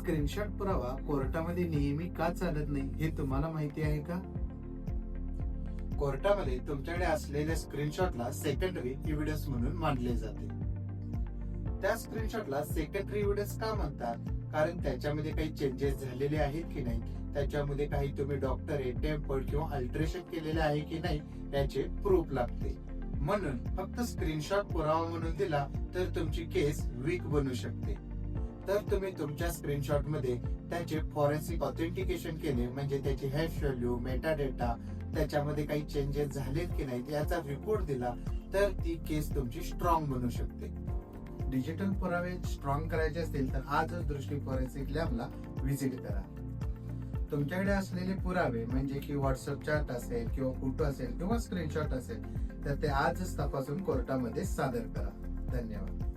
Screenshot पुरावा कोर्टामध्ये नेहमी का चालत नाही हे तुम्हाला माहिती आहे का? कोर्टामध्ये तुमच्याकडे असलेल्या स्क्रीनशॉटला सेकंडरी इव्हिडन्स म्हणून मानले जाते. त्या स्क्रीनशॉटला सेकंडरी इव्हिडन्स का म्हणतात? कारण त्याच्यामध्ये काही चेंजेस झालेले आहेत की नाही? त्याच्यामध्ये काही तुम्ही डॉक्टर टेम्पर्ड किंवा अल्ट्रेशन केलेले आहे की नाही याचे प्रूफ लागते. म्हणून फक्त स्क्रीनशॉट पुरावा म्हणून दिला तर तुमची केस वीक बनू शकते. तर तुम्ही तुमच्या स्क्रीनशॉटमध्ये त्याचे फॉरेन्सिक ऑथेंटिकेशन केले म्हणजे त्याची हॅश व्हॅल्यू मेटा डेटा त्याच्यामध्ये काही चेंजेस झालेत की नाही याचा रिपोर्ट दिला तर ती केस तुमची स्ट्रॉंग बनू शकते. डिजिटल पुरावे स्ट्रॉंग करायचे असतील तर आजच दृष्टी फॉरेन्सिक लॅबला व्हिजिट करा. तुमच्याकडे असलेले पुरावे म्हणजे की व्हॉट्सअप चॅट असेल किंवा फोटो असेल किंवा स्क्रीनशॉट असेल तर ते आजच तपासून कोर्टामध्ये सादर करा. धन्यवाद.